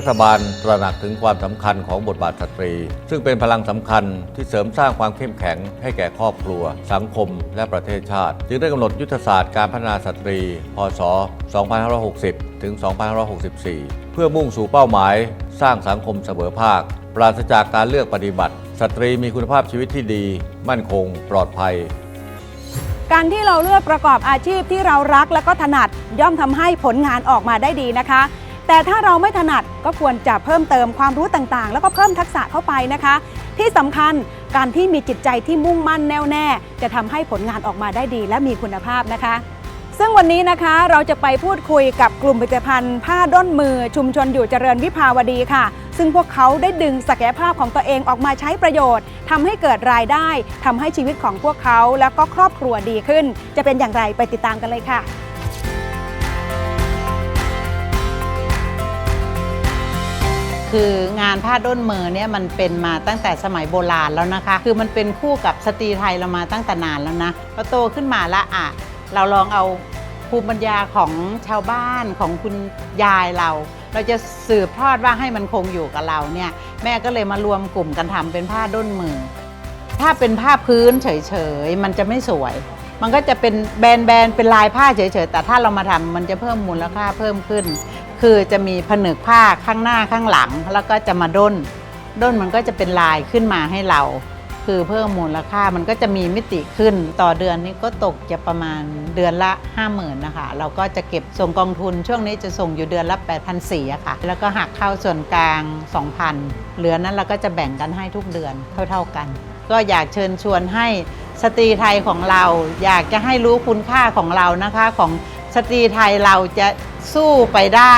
ัฐบาลตระหนักถึงความสำคัญของบทบาทสตรี ซึ่งเป็นพลังสำคัญที่เสริมสร้างความเข้มแข็งให้แก่ครอบครัว สังคม และประเทศชาติ จึงได้กำหนดยุทธศาสตร์การพัฒนาสตรี พศ 2560 ถึง 2564 เพื่อมุ่งสู่เป้าหมาย สร้างสังคมเสมอภาค ปราศจากการเลือกปฏิบัติ สตรีมีคุณภาพชีวิตที่ดี มั่นคง ปลอดภัยการที่เราเลือกประกอบอาชีพที่เรารักและก็ถนัดย่อมทำให้ผลงานออกมาได้ดีนะคะ แต่ถ้าเราไม่ถนัดก็ควรจะเพิ่มเติมความรู้ต่างๆ แล้วก็เพิ่มทักษะเข้าไปนะคะ ที่สำคัญการที่มีจิตใจที่มุ่งมั่นแน่วแน่ จะทำให้ผลงานออกมาได้ดีและมีคุณภาพนะคะ ซึ่งวันนี้นะคะเราจะไปพูดคุยกับกลุ่มผลิตภัณฑ์ ผ้าด้นมือชุมชนอยู่เจริญวิภาวดีค่ะ ซึ่งพวกเขาได้ดึงศักยภาพของตัวเองออกมาใช้ประโยชน์ทำให้เกิดรายได้ทำให้ชีวิตของพวกเขา แล้วก็ครอบครัวดีขึ้น จะเป็นอย่างไรไปติดตามกันเลยค่ะ คืองานผ้าด้นมือเนี่ยมันเป็นมาตั้งแต่สมัยโบราณแล้วนะคะ คือมันเป็นคู่กับสตรีไทยเรามาตั้งแต่นานแล้วนะพอโตขึ้นมาละอะเราลองเอาภูมิปัญญาของชาวบ้านของคุณยายเรา เราจะสืบทอดว่าให้มันคงอยู่กับเราเนี่ยแม่ก็เลยมารวมกลุ่มกันทำเป็นผ้าด้นมือ ถ้าเป็นผ้าพื้นเฉยๆมันจะไม่สวย มันก็จะเป็นแบนๆเป็นลายผ้าเฉยๆแต่ถ้าเรามาทำมันจะเพิ่มมูลค่าเพิ่มขึ้น คือจะมีผนึกผ้าข้างหน้าข้างหลัง แล้วก็จะมาด้น ด้นมันก็จะเป็นลายขึ้นมาให้เรา คือเพิ่มมูลค่ามันก็จะมีมิติขึ้น ต่อเดือนนี้ก็ตกจะประมาณเดือนละ 5 0,000นะคะ เราก็จะเก็บส่งกองทุนช่วงนี้จะส่งอยู่เดือนละ8,400อะค่ะ แล้วก็หักเข้าส่วนกลาง 2,000 เหลือนั้นเราก็จะแบ่งกันให้ทุกเดือนเท่า ๆกัน ก็อยากเชิญชวนให้สตรีไทยของเรา อยากจะให้รู้คุณค่าของเรานะคะของสตรีไทยเราจะ สู้ไปได้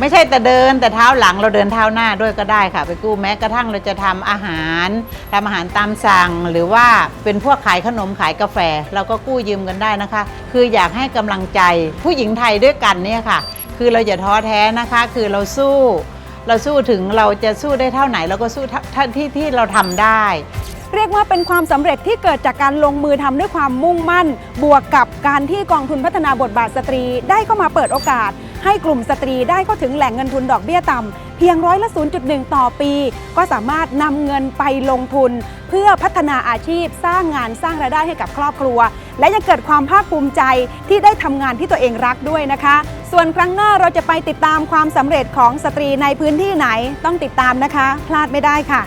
ไม่ใช่แต่เดินแต่เท้าหลังเราเดินเท้าหน้าด้วยก็ได้ค่ะ ไปกู้แม้กระทั่งเราจะทำอาหารทำอาหารตามสั่ง หรือว่าเป็นพวกขายขนมขายกาแฟ เราก็กู้ยืมกันได้นะคะ คืออยากให้กำลังใจผู้หญิงไทยด้วยกันเนี่ยค่ะ คือเราอย่าท้อแท้นะคะ คือเราสู้เราสู้ถึงเราจะสู้ได้เท่าไหนเราก็สู้ท่าที่ที่เราทำได้ เรียกว่าเป็นความสำเร็จที่เกิดจากการลงมือทำด้วยความมุ่งมั่น บวกกับการที่กองทุนพัฒนาบทบาทสตรี ได้เข้ามาเปิดโอกาส ให้กลุ่มสตรีได้เข้าถึงแหล่งเงินทุนดอกเบี้ยต่ำเพียงร้อยละ 0.1 ต่อปี ก็สามารถนำเงินไปลงทุน เพื่อพัฒนาอาชีพสร้างงานสร้างรายได้ให้กับครอบครัว และยังเกิดความภาคภูมิใจที่ได้ทำงานที่ตัวเองรักด้วยนะคะ ส่วนครั้งหน้าเราจะไปติดตามความสำเร็จของสตรีในพื้นที่ไหนต้องติดตามนะคะ พลาดไม่ได้ค่ะ